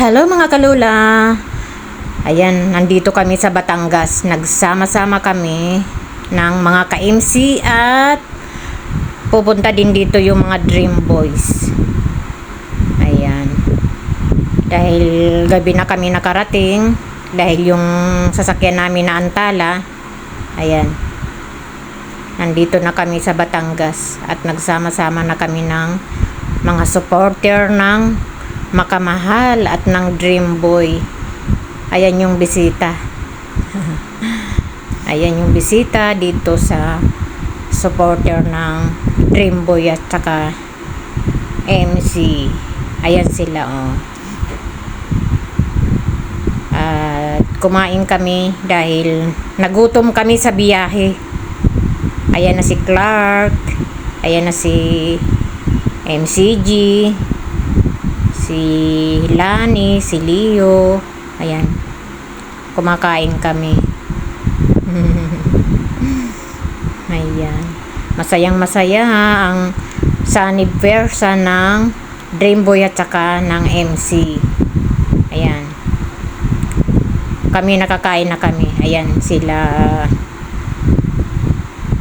Hello mga kalula! Ayan, nandito kami sa Batangas. Nagsama-sama kami ng mga ka-MC at pupunta din dito yung mga Dream Boys. Ayan. Dahil gabi na kami nakarating, dahil yung sasakyan namin na antala, ayan. Nandito na kami sa Batangas at nagsama-sama na kami ng mga supporter ng Makamahal at ng Dream Boy. Ayan yung bisita. Ayan yung bisita dito sa supporter ng Dream Boy at saka MC. Ayan sila oh. At kumain kami dahil nagutom kami sa biyahe. Ayan na si Clark. Ayan na si MCG. Si Lani, si Leo. Ayan. Kumakain kami. Ayan. Masayang masaya ang Sunny Versa ng Dreamboy at saka ng MC. Ayan. Kami nakakain na kami. Ayan sila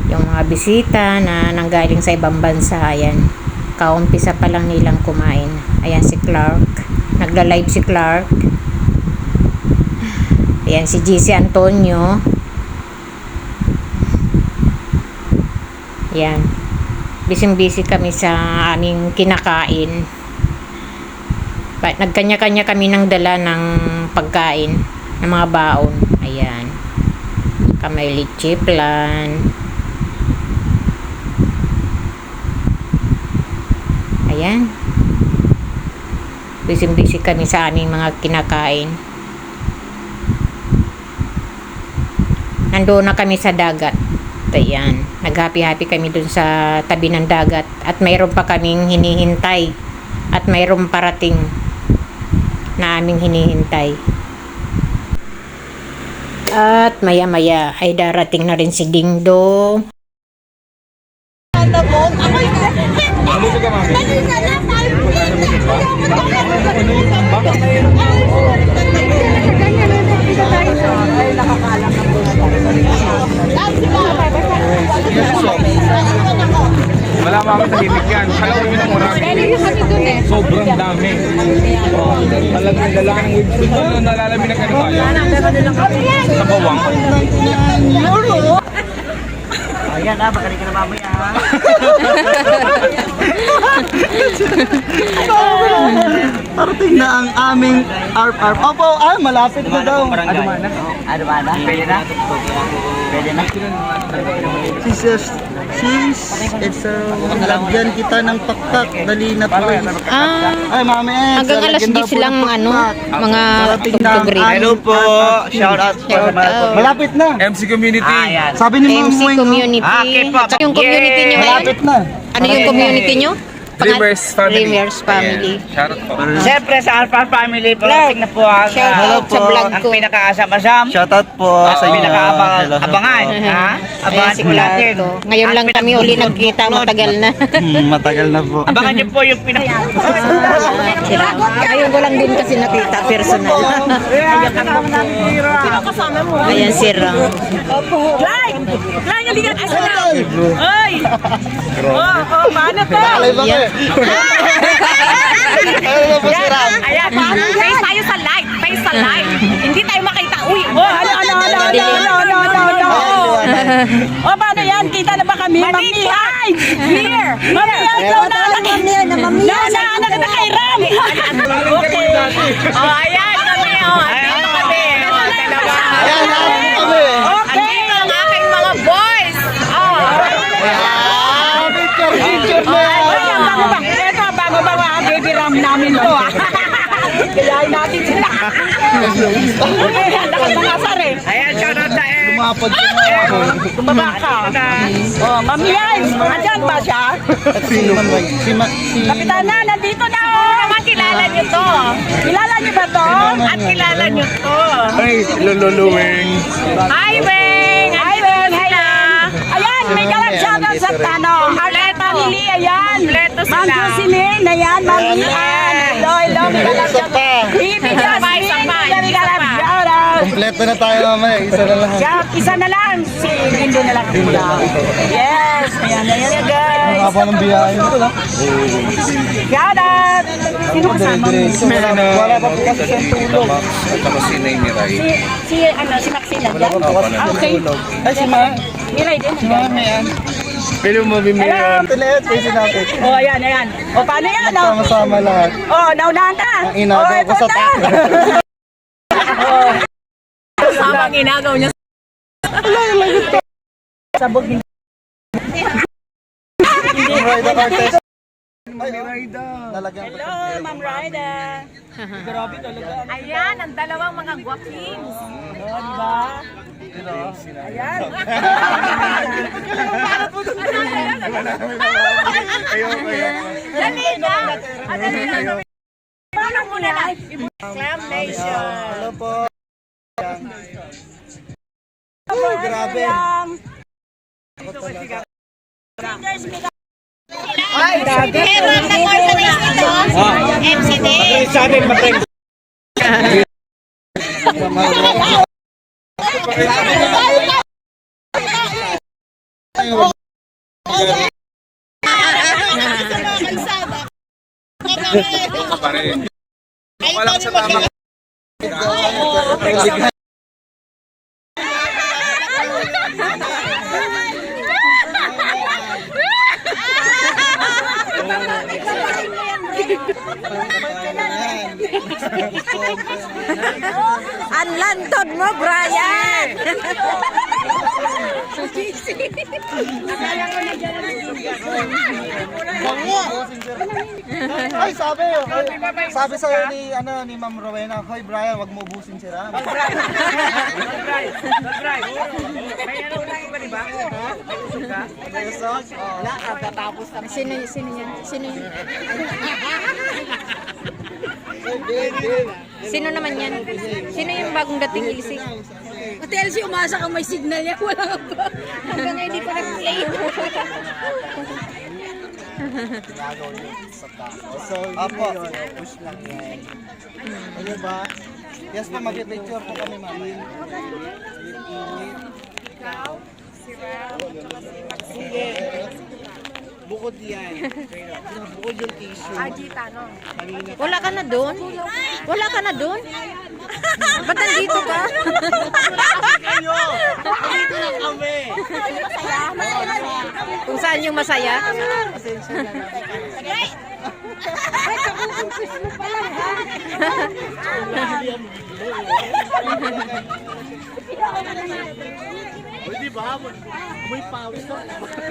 yung mga bisita na nanggaling sa ibang bansa. Ayan. Kaumpisa pa lang nilang kumain. Ayan si Clark. Nagla-live si Clark. Ayan si GC Antonio. Ayan. Bising-busy kami sa aming kinakain. Nagkanya-kanya kami ng dala ng pagkain ng mga baon. Ayan. Kamay litchi plan. Ayan. Busy-busy kami sa aming mga kinakain. Nandoon na kami sa dagat. Ayan. Nag-happy-happy kami dun sa tabi ng dagat. At mayroon pa kaming hinihintay. At mayroon parating na aming hinihintay. At maya-maya ay darating na rin si Dingdong. Wala pa kami tahimik yan. Kala ko yun ang marami. Sobrang dami. Talagang lalang waves. Doon na nalalami na kayo tayo. Sa bawang. Ayan ah, baka rin ka na mamaya. Ah. Parating na ang aming arp arp. Opo, ah, malapit na daw. Adumana. Adumana. Pwede na? Pwede na. Sis, sis, it's a lagyan kita ng pakpak. Dali na po. Ah, Ay, mami, eh. hanggang alas 10 lang ano, mga tugtugri. Hello po. Shout out po. Malapit na. MC Community. Sabi ni Ma'am MC community. At saka yung community nyo ngayon? malapit na. Ano yung community nyo? Dreamers Family. Dreamers Family. Ayan. Shoutout po. Siyempre sa Alpha Family, parating na po ang, Shout Hello out sa po. vlog ang ko. pinakaasam-asam. Shout out po sa Ang inyo. Hello. pinakaabangan. Ha? Ayan Abangan si po natin. Ngayon lang kami uli nagkita, matagal na. Hmm, matagal na po. Abangan niyo po yung pinaka... Sila. Ngayon ko lang din kasi nakita personal. Ayan si Ram. Lai! Lai, halika ka sa Oy! Oh, oh, paano to? Alay Ano po si Ram? Ayan, face tayo sa live. Face sa live. Hindi tayo makita. Uy, oh, ano, ano, ano, ano, ano, ano, ano, ano. Oh, paano yan? Kita na ba kami? Mamihay! Here! Mamihay, flow na lang. Na, na, na, na, kay Ram. Okay. Oh, ayan kami, oh. Andito ram namin to, ah. Kayain natin sila. Okay, handa ka mga sar eh. Ayan, shoutout sa eh. Lumapad ko na ako. Tumaba ka. Oh, Mami Yan, andyan ba siya? Si Ma'am Weng. Si Ma... Si... Kapitana, nandito na oh. Naman kilala niyo to. Kilala niyo ba to? At kilala niyo to. Ay, lululuwing. Hi, Weng! Hi, Weng! Hello! Ayan, may kalang shoutout sa ano, Arlet Family, ayan. Ma'am Jocelyn, ayan, Ma'am Ian. Hello, hello, kalang shoutout. Bibi Tatlo na tayo mamaya, isa na lang. Siya, isa na lang. Si Lindo na lang. Yes. Ayan, ayan, ayan, guys. Ang haba ng biyahe. Shout out. Sino kasama mo? Wala pa po kasi siyang tulog. At saka si Nay Miray. Si, si, ano, si Maxine Wala pa po kasi okay. tulog. Ay, si Ma. Miray din. Si Ma, yan. Mo mabimili. Hello. Tilet, face natin. Oh, ayan, ayan. O, paano yan? Oh, Sama-sama lahat. oh naunahan ka. Ang inagaw Oh, ko sa taas. Sama ang inagaw niya. Sabog din. Rida Cortez. Ay, Rida. Nalagyan ko Hello, Ma'am Rida. Grabe talaga. Ayan, ang dalawang mga guwapings. Oh, di ba? Ayan. Dali na! Ah, dali na. Paano mo na lang? Clam Nation. Hello po. Uy, grabe. Ay, grabe. Meron na organize nito. MCD. Pare. Wala sa tama. Ang lantod mo, Brian! Ay, sabi. Ay, sabi sa'yo ni, ano, ni Ma'am Rowena, Hoy Brian, wag mo ubusin si Ram. Sino, sino yan? Sino yan? Sino naman yan? Sino yung bagong dating ilisi? Ate Elsie, umasa kang may signal yan. Wala ka pa. Hanggang ngayon hindi ko nag-play. So, Apo. Push lang yan. Ano ba? Yes po, mag-picture po kami mamaya. Bukod yan. Bukod yung tissue. Wala ka na doon? Wala ka na doon? Ba't nandito ka? Dito na kami. Kung saan yung masaya?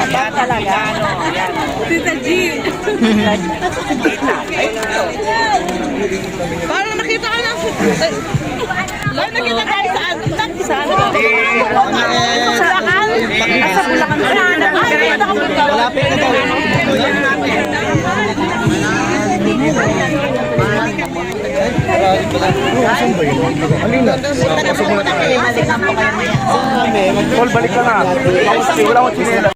bongga? Parang nakita ka na. Parang nakita ka saan? Saan? Sa Bulacan? Ah, sa Bulacan. Ay, nakita ka ba? Malapit na daw. Alina. Paul, balik ka na. Wala ko chinela.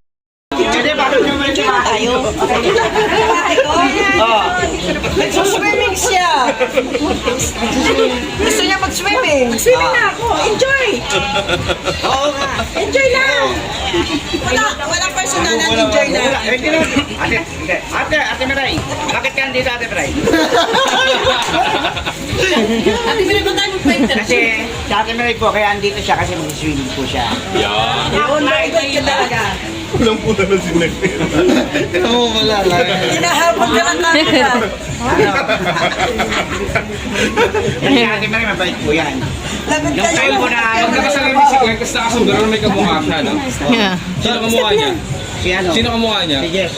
Nagsuswimming siya. Gusto niya mag-swimming. Swimming na ako. Enjoy. Oo nga. Enjoy lang. Wala, wala personalan. Enjoy lang. Ate, hindi. Ate, Ate Miray. Bakit ka dito, Ate Miray? Ate, may ba tayo magpainter? Kasi si Ate Miray po, kaya andito siya kasi mag-swimming po siya. Ako na ka talaga. Ano mo wala lang. Hinahabol ka ng camera. Yan si Ate Miray, mabait po yan. Yung time po na, Pag nakasalimin si Glenn, kasi nakasundaro may kamukha siya, no? Yeah. Sino kamukha niya? si ano? Sino kamukha niya? Si Jess.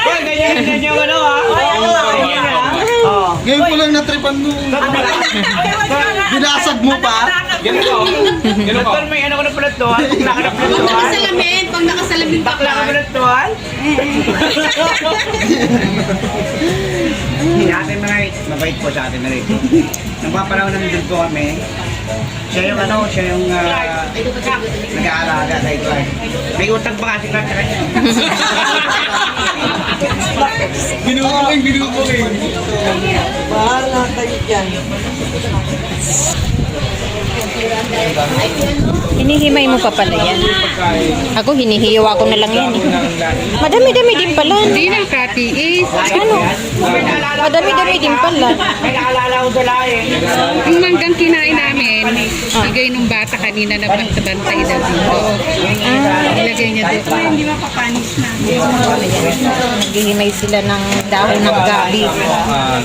Hoy, ganyan, ganyan yung ano? Ganyan ah. Oo. Game Ngayon ko lang natripan mo. Binasag mo pa? Ganun ko. Ganun ko. May ano ko na pala to, ha? Bakla ka na pala Pag nakasalamin, pag nakasalamin Bakla ka bakla. pala to, ha? Si Ate Maray, mabait po sa Ate Maray. Nung papanahon ng doon po kami, siya yung ano, siya yung ah, nag-aalaga kay Clark. May utang pa kasi Clark sa kanya. Binubuking, binubuking. Hinihimay mo pa pala yan. Ako, hinihiwa ko na lang yan. eh. Madami-dami din pala. Hindi ng katiis. Ano? Madami-dami din pala. May naalala ko lang eh. Yung manggang kinain namin, bigay nung bata kanina na bantay na dito. Ilagay niya dito. Hindi mapapanis na. Naghihimay sila ng dahon ng gabi Ah,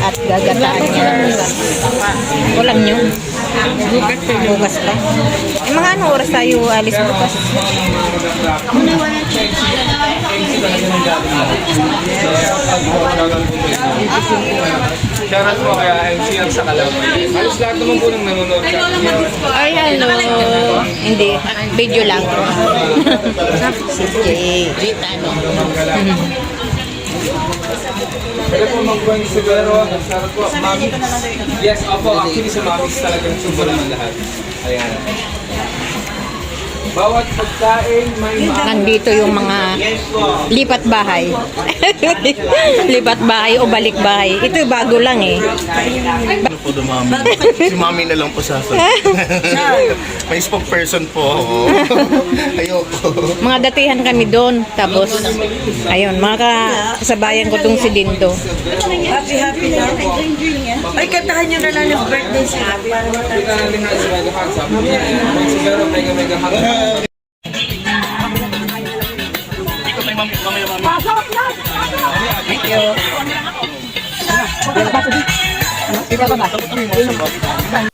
at gagataan niya. Walang nyo. Bukas pa yun. Bukas pa. Mga ano oras tayo alis bukas? Shoutout po kaya MCR sa Kalaway. Halos lahat naman po ng nanonood sa. Ay, ano? Hindi. Video lang. Okay. ano? Pwede po mag-buwan si Vero. Shoutout po. Mami. Yes, opo. Actually, sa Mami talagang subo naman lahat. Ayan. Bawat pagkain may ma- Nandito yung mga lipat bahay. lipat bahay o balik bahay. Ito bago lang eh. Ano po dumami? si mami na lang po sa akin. May spokesperson po ako. Ayoko. Mga datihan kami doon. Tapos, ayun, mga kasabayan ko tong si Dindo. Happy, happy na. Ay, kantahan nyo na lang yung birthday sa happy. Kita natin nga sa Mega Hats. Sabi niya, si